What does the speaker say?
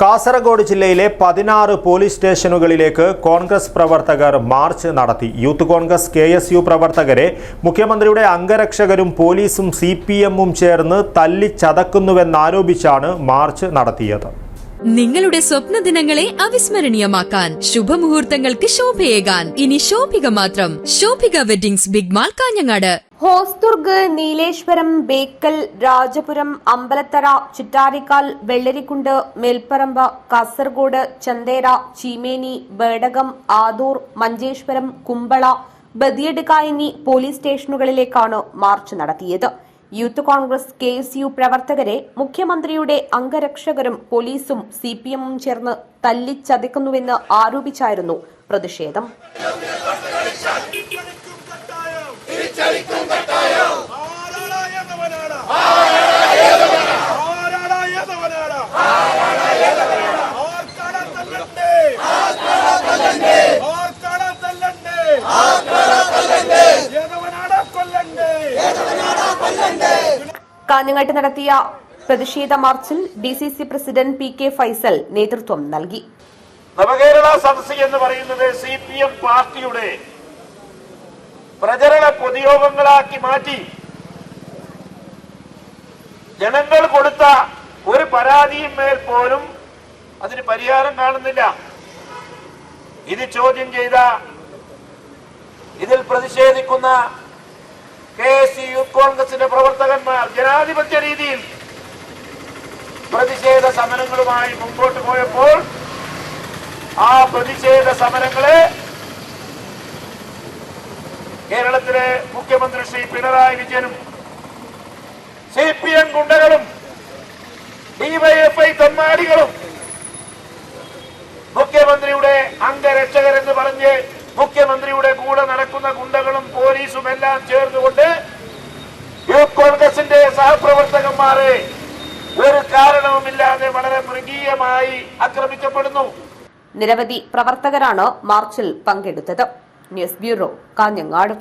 കാസർഗോഡ് ജില്ലയിലെ പതിനാറ് പോലീസ് സ്റ്റേഷനുകളിലേക്ക് കോൺഗ്രസ് പ്രവർത്തകർ മാർച്ച് നടത്തി. Youth Congress K S U പ്രവർത്തകരെ മുഖ്യമന്ത്രിയുടെ അംഗരക്ഷകരും പോലീസും സി പി എമ്മും ചേർന്ന് തല്ലിച്ചതക്കുന്നുവെന്നാരോപിച്ചാണ് മാർച്ച് നടത്തിയത്. നിങ്ങളുടെ സ്വപ്ന ദിനങ്ങളെ അവിസ്മരണീയമാക്കാൻ ശുഭമുഹൂർത്തങ്ങൾക്ക് ശോഭയേകാൻ. ഇനി ശോഭിക മാത്രം. Shobhika weddings big mall Kanhangad. Hosdurg Nileshwaram Bekal Rajapuram Ambalathara Chittarikkal Vellarikundu Melparamba Kasaragod Chandera Cheemeni Bedakam Adoor Manjeshwaram Kumbla Badiyadka എന്നീ പോലീസ് സ്റ്റേഷനുകളിലേക്കാണ് മാർച്ച് നടത്തിയത്. Youth Congress K S U പ്രവർത്തകരെ മുഖ്യമന്ത്രിയുടെ അംഗരക്ഷകരും പോലീസും സി പി എമ്മും ചേർന്ന് തല്ലിച്ചതയ്ക്കുന്നുവെന്ന് ആരോപിച്ചായിരുന്നു പ്രതിഷേധം. കാഞ്ഞങ്ങാട്ട് നടത്തിയ പ്രതിഷേധ മാർച്ചിൽ D C C president P K Faisal നേതൃത്വം നൽകി. നവകേരള സദസ് എന്ന് പറയുന്നത് സി പി എം പാർട്ടിയുടെ പ്രചരണ പൊതുയോഗങ്ങളാക്കി മാറ്റി ജനങ്ങൾ കൊടുത്ത ഒരു പരാതിയും മേൽ പോലും അതിന് പരിഹാരം കാണുന്നില്ല. ഇത് ചോദ്യം ചെയ്ത ഇതിൽ പ്രതിഷേധിക്കുന്ന കോൺഗ്രസിന്റെ പ്രവർത്തകന്മാർ ജനാധിപത്യ രീതിയിൽ പ്രതിഷേധ സമരങ്ങളുമായി മുമ്പോട്ട് പോയപ്പോൾ ആ പ്രതിഷേധ സമരങ്ങളെ കേരളത്തിലെ മുഖ്യമന്ത്രി ശ്രീ പിണറായി വിജയനും സി പി എം ഗുണ്ടകളും ഡിവൈഎഫ്ഐ തൊമ്മാടികളും മുഖ്യമന്ത്രിയുടെ അംഗരക്ഷകരെന്ന് പറഞ്ഞ് മുഖ്യമന്ത്രിയുടെ കൂടെ നടക്കുന്ന ഗുണ്ടകളും പോലീസും എല്ലാം ചേർന്നുകൊണ്ട് സഹപ്രവർത്തകന്മാരെ ഒരു കാരണവുമില്ലാതെ വളരെ മൃഗീയമായി ആക്രമിക്കപ്പെടുന്നു. നിരവധി പ്രവർത്തകരാണ് മാർച്ചിൽ പങ്കെടുത്തത്. News bureau Kanhangad.